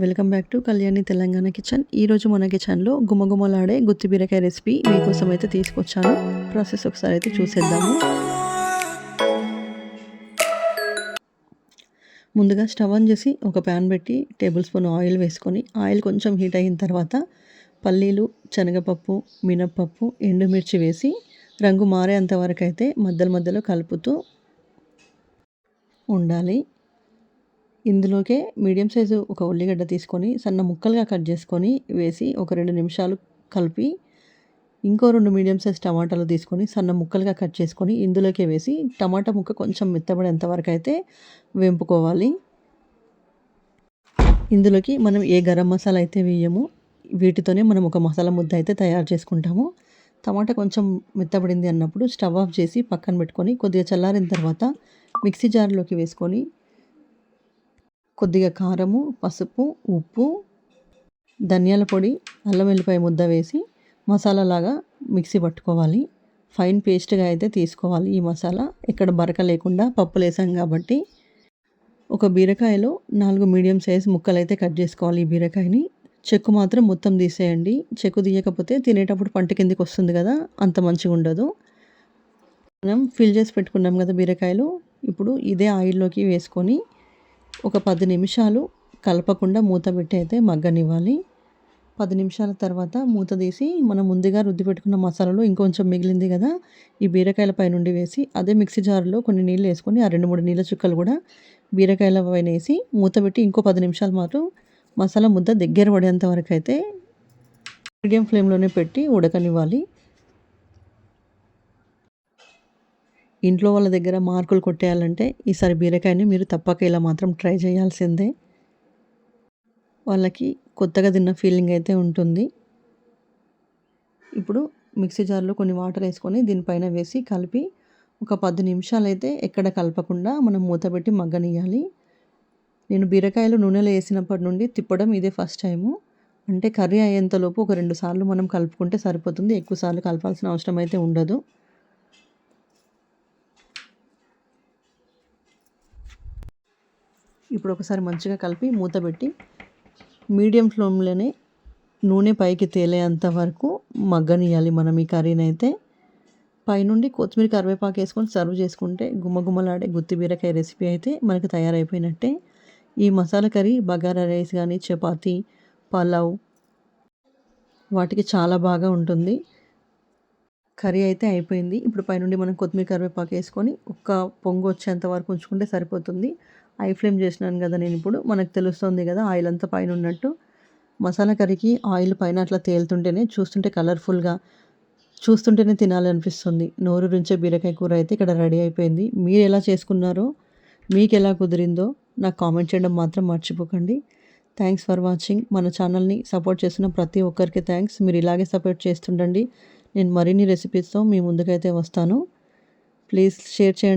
Welcome back to Kalyani Telangana kitchen. ఈరోజు మన కిచెన్లో గుమగుమలాడే గుత్తి బీరకాయ రెసిపీ మీకోసం అయితే తీసుకొచ్చాను. ప్రాసెస్ ఒకసారి అయితే చూసేద్దాము. ముందుగా స్టవ్ ఆన్ చేసి ఒక ప్యాన్ పెట్టి టేబుల్ స్పూన్ ఆయిల్ వేసుకొని ఆయిల్ కొంచెం హీట్ అయిన తర్వాత పల్లీలు శనగపప్పు మినప్పప్పు ఎండుమిర్చి వేసి రంగు మారేంత వరకు అయితే మధ్యలో మధ్యలో కలుపుతూ ఉండాలి. ఇందులోకే మీడియం సైజు ఒక ఉల్లిగడ్డ తీసుకొని సన్న ముక్కలుగా కట్ చేసుకొని వేసి ఒక రెండు నిమిషాలు కలిపి ఇంకో రెండు మీడియం సైజ్ టమాటాలు తీసుకొని సన్న ముక్కలుగా కట్ చేసుకొని ఇందులోకే వేసి టమాటా ముక్క కొంచెం మెత్తబడేంత వరకు అయితే వేంపుకోవాలి. ఇందులోకి మనం ఏ గరం మసాలా అయితే వేయము వీటితోనే మనం ఒక మసాలా ముద్ద అయితే తయారు చేసుకుంటాము. టమాటా కొంచెం మెత్తబడింది అన్నప్పుడు స్టవ్ ఆఫ్ చేసి పక్కన పెట్టుకొని కొద్దిగా చల్లారిన తర్వాత మిక్సీ జార్లోకి వేసుకొని కొద్దిగా కారము పసుపు ఉప్పు ధనియాల పొడి అల్లం వెల్లిపాయ ముద్ద వేసి మసాలా లాగా మిక్సీ పట్టుకోవాలి. ఫైన్ పేస్ట్గా అయితే తీసుకోవాలి ఈ మసాలా. ఎక్కడ బరక లేకుండా పప్పులు వేసాం కాబట్టి ఒక బీరకాయలో నాలుగు మీడియం సైజ్ ముక్కలు అయితే కట్ చేసుకోవాలి ఈ బీరకాయని. చెక్కు మాత్రం మొత్తం తీసేయండి. చెక్కు తీయకపోతే తినేటప్పుడు పంట కిందికి వస్తుంది కదా అంత మంచిగా ఉండదు. మనం ఫిల్ చేసి పెట్టుకున్నాం కదా బీరకాయలు ఇప్పుడు ఇదే ఆయిల్లోకి వేసుకొని ఒక పది నిమిషాలు కలపకుండా మూత పెట్టి అయితే మగ్గనివ్వాలి. పది నిమిషాల తర్వాత మూత తీసి మనం ముందుగా రుద్ది పెట్టుకున్న మసాలాలో ఇంకొంచెం మిగిలింది కదా ఈ బీరకాయల పైనుండి వేసి అదే మిక్సీ జార్లో కొన్ని నీళ్ళు వేసుకొని ఆ రెండు మూడు నీళ్ళ చుక్కలు కూడా బీరకాయల పైన వేసి మూత పెట్టి ఇంకో పది నిమిషాలు మాత్రం మసాలా ముద్ద దగ్గర పడేంత వరకు అయితే మీడియం ఫ్లేమ్లోనే పెట్టి ఉడకనివ్వాలి. ఇంట్లో వాళ్ళ దగ్గర మార్కులు కొట్టేయాలంటే ఈసారి బీరకాయని మీరు తప్పక ఇలా మాత్రం ట్రై చేయాల్సిందే. వాళ్ళకి కొత్తగా తిన్న ఫీలింగ్ అయితే ఉంటుంది. ఇప్పుడు మిక్సీ జార్లో కొన్ని వాటర్ వేసుకొని దీనిపైన వేసి కలిపి ఒక పది నిమిషాలు అయితే ఎక్కడ కలపకుండా మనం మూత పెట్టి మగ్గనియాలి నేను బీరకాయలు నూనెలో వేసినప్పటి నుండి తిప్పడం ఇదే ఫస్ట్ టైము. అంటే కర్రీ అయ్యేంతలోపు ఒక రెండు సార్లు మనం కలుపుకుంటే సరిపోతుంది. ఎక్కువసార్లు కలపాల్సిన అవసరం అయితే ఉండదు. ఇప్పుడు ఒకసారి మంచిగా కలిపి మూత పెట్టి మీడియం ఫ్లేమ్లోనే నూనె పైకి తేలేంత వరకు మగ్గనియాలి మనం ఈ కర్రీని అయితే. పైనుండి కొత్తిమీర కరివేపాకు వేసుకొని సర్వ్ చేసుకుంటే గుమ్మగుమ్మలాడే గుత్తి బీరకాయ రెసిపీ అయితే మనకు తయారైపోయినట్టే. ఈ మసాలా కర్రీ బగారా రైస్ కానీ చపాతీ పలావ్ వాటికి చాలా బాగా ఉంటుంది. కర్రీ అయితే అయిపోయింది. ఇప్పుడు పైనుండి మనం కొత్తిమీర కరివేపాకు వేసుకొని ఒక్క పొంగు వచ్చేంత వరకు ఉంచుకుంటే సరిపోతుంది. ఐ ఫ్లేమ్ చేసినాను కదా నేను ఇప్పుడు. మనకు తెలుస్తుంది కదా ఆయిల్ అంతా పైన ఉన్నట్టు. మసాలా కర్రీకి ఆయిల్ పైన అట్లా తేలుతుంటేనే చూస్తుంటే కలర్ఫుల్గా చూస్తుంటేనే తినాలనిపిస్తుంది. నోరు రుంచే బీరకాయ కూర అయితే ఇక్కడ రెడీ అయిపోయింది. మీరు ఎలా చేసుకున్నారో మీకు ఎలా కుదిరిందో నాకు కామెంట్ చేయడం మాత్రం మర్చిపోకండి. థ్యాంక్స్ ఫర్ వాచింగ్ మన ఛానల్ని సపోర్ట్ చేస్తున్న ప్రతి ఒక్కరికి థ్యాంక్స్ మీరు ఇలాగే సపోర్ట్ చేస్తుండండి. నేను మరిన్ని రెసిపీస్తో మీ ముందుకైతే వస్తాను. ప్లీజ్ షేర్ చేయండి.